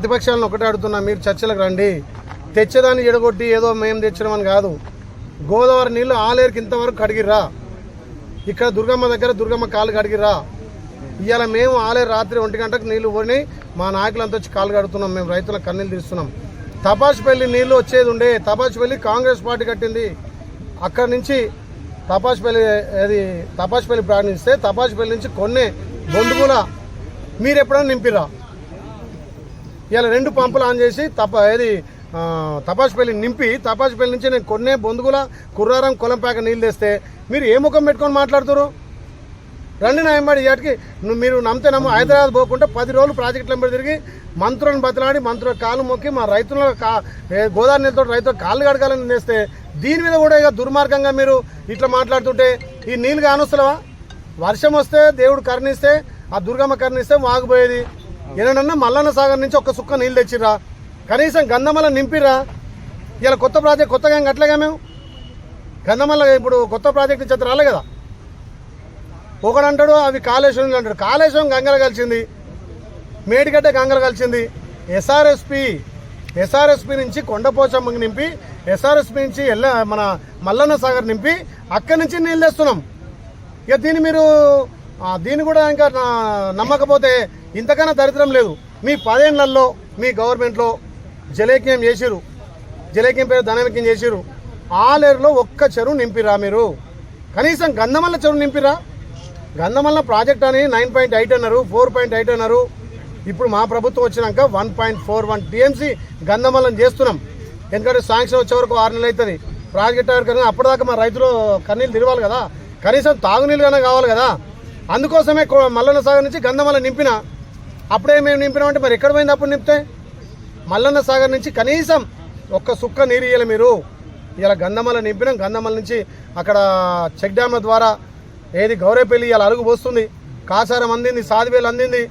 ప్రతిపక్షాలను ఒకటే అడుగుతున్నా మీరు చర్చలకు రండి. తెచ్చేదాన్ని ఎడగొట్టి ఏదో మేము తెచ్చినామని కాదు. గోదావరి నీళ్ళు ఆలేరుకి ఇంతవరకు కడిగిర్రా. ఇక్కడ దుర్గమ్మ దగ్గర దుర్గమ్మ కాలు కడిగిర్రా. ఇవాళ మేము ఆలేరు రాత్రి ఒంటి గంటకు నీళ్ళు పోని మా నాయకులంతా వచ్చి కాలు కడుతున్నాం మేము రైతుల కన్నీళ్ళు తీస్తున్నాం తపాసుపల్లి నీళ్ళు వచ్చేది ఉండే తపాసుపల్లి కాంగ్రెస్ పార్టీ కట్టింది. అక్కడి నుంచి తపాసుపల్లి అది తపాసుపల్లి ప్రారంభిస్తే తపాసుపల్లి నుంచి కొన్నే బొండుగుల మీరు ఎప్పుడైనా నింపిరా ఇలా రెండు పంపులు ఆన్ చేసి తప ఏది తపాసుపల్లి నింపి తపాసుపల్లి నుంచి నేను కొన్నే బొందుగుల కుర్రారం కొలంపాక నీళ్ళు తెస్తే మీరు ఏ ముఖం పెట్టుకొని మాట్లాడుతారు రండి నా ఎంబడి ఇవాటికి నువ్వు మీరు నమ్మితే నమ్ము. హైదరాబాద్ పోకుండా పది రోజులు ప్రాజెక్టుల ఎంబడి తిరిగి మంత్రులను బతలాడి మంత్రుల కాలు మొక్కి మా రైతుల కా గోదావరి నీళ్ళతో రైతుల కాళ్ళు కడగాలని నేస్తే దీని మీద కూడా ఇక దుర్మార్గంగా మీరు ఇట్లా మాట్లాడుతుంటే ఈ నీళ్ళు కానొస్తలేవా? వర్షం వస్తే దేవుడు కరుణిస్తే ఆ దుర్గమ్మ కరుణిస్తే వాగిపోయేది ఏనన్నా మల్లన్న సాగర్ నుంచి ఒక్క సుక్క నీళ్ళు తెచ్చిర్రా? కనీసం గంధమల నింపిరా ఇలా కొత్త ప్రాజెక్ట్ కొత్తగా ఏం కట్టలేగా మేము? గంధమల ఇప్పుడు కొత్త ప్రాజెక్ట్ చేత రాలే కదా? ఒకడంటాడు అవి కాళేశ్వరం అంటాడు. కాళేశ్వరం గంగలు కలిసింది. మేడిగడ్డ గంగలు కలిసింది. ఎస్ఆర్ఎస్పి ఎస్ఆర్ఎస్పి నుంచి కొండపోచమ్మకి నింపి ఎస్ఆర్ఎస్పి నుంచి ఎల్ల మన మల్లన్న సాగర్ నింపి అక్కడి నుంచి నీళ్ళు తెస్తున్నాం. ఇక దీన్ని మీరు దీన్ని కూడా ఇంకా నమ్మకపోతే ఇంతకన్నా దరిద్రం లేదు. మీ పదేళ్ళలో మీ గవర్నమెంట్లో జలేక్యం చేసిరు జలేక్యం పేరు ధనవిక్యం చేసిరు ఆలేరులో ఒక్క చెరువు నింపిరా మీరు. కనీసం గంధమల్ల చెరువు నింపిరా గంధమల్ల ప్రాజెక్ట్ అని నైన్ పాయింట్ ఎయిట్ అన్నారు ఫోర్ పాయింట్ ఎయిట్ అన్నారు. ఇప్పుడు మా ప్రభుత్వం వచ్చినాక one point four one TMC గంధమల్లం చేస్తున్నాం. ఎందుకంటే శాంక్షన్ వచ్చే వరకు ఆరు నెలలు అవుతుంది ప్రాజెక్ట్ కానీ అప్పటిదాకా మా రైతులు కన్నీళ్ళు తిరవాలి కదా. కనీసం తాగునీళ్ళు కన్నా కావాలి కదా. అందుకోసమే మల్లన్న సాగర్ నుంచి గంధమల నింపిన. అప్పుడే మేము నింపినామంటే మరి ఎక్కడ పోయింది అప్పుడు నింపితే? మల్లన్న సాగర్ నుంచి కనీసం ఒక్క సుక్క నీరు ఇయ్యాలి మీరు. ఇలా గంధమల నింపినాం. గంధమల నుంచి అక్కడ చెక్ డ్యామ్ల ద్వారా ఏది గౌరేపల్లి ఇలా అరుగు పోస్తుంది. కాసారం అందింది సాదివేలు అందింది.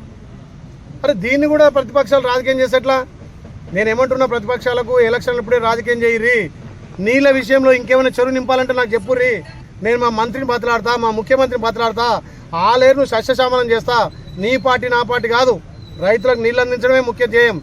మరి దీన్ని కూడా ప్రతిపక్షాలు రాజకీయం చేసేట్లా? నేనేమంటున్నా ప్రతిపక్షాలకు ఎలక్షన్లు ఇప్పుడే రాజకీయం చేయరి నీళ్ళ విషయంలో ఇంకేమైనా చెరువు నింపాలంటే నాకు చెప్పుర్రి. నేను మా మంత్రిని బతలాడతా మా ముఖ్యమంత్రిని బతలాడతా. ఆ లేరును సస్యశామనం చేస్తా. నీ పార్టీ నా పార్టీ కాదు. రైతులకు నీళ్ళు అందించడమే ముఖ్య ధ్యేయం.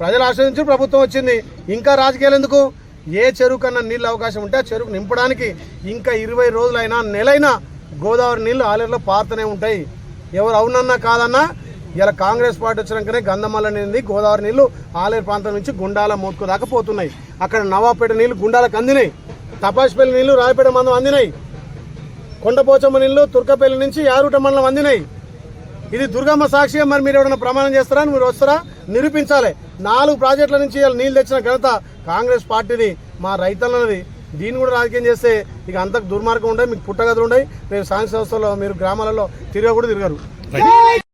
ప్రజలు ఆశ్రయించి ప్రభుత్వం వచ్చింది. ఇంకా రాజకీయాలు ఎందుకు? ఏ చెరువు కన్నా నీళ్ళు అవకాశం ఉంటే ఆ చెరువు నింపడానికి ఇంకా ఇరవై రోజులైనా నెలైనా గోదావరి నీళ్ళు ఆలేరులో పారుతూనే ఉంటాయి. ఎవరు అవునన్నా కాదన్నా ఇలా కాంగ్రెస్ పార్టీ వచ్చినాకనే గంధమల్ల నీళ్ళు గోదావరి నీళ్ళు ఆలేరు ప్రాంతం నుంచి గుండాల మోత్కు దాకా పోతున్నాయి. అక్కడ నవాపేట నీళ్ళు గుండాలకు అందినాయి. తపాసిపల్లి నీళ్ళు రాయపేట మందం అందినాయి. కొండపోచమ్మ నీళ్ళు తుర్కపల్లి నుంచి యారుట మండలం అందినాయి. ఇది దుర్గమ్మ సాక్షిగా మరి మీరు ఎవరైనా ప్రమాణం చేస్తారా? మీరు వస్తారా? నిరూపించాలి. నాలుగు ప్రాజెక్టుల నుంచి నీళ్ళు తెచ్చిన ఘనత కాంగ్రెస్ పార్టీని మా రైతులన్నది దీన్ని కూడా రాజకీయం చేస్తే ఇక అంతకు దుర్మార్గం ఉండే మీకు పుట్టగదులు ఉండే రేపు సాయంత్రం సంస్థలో మీరు గ్రామాలలో తిరగకూడదు కూడా తిరగరు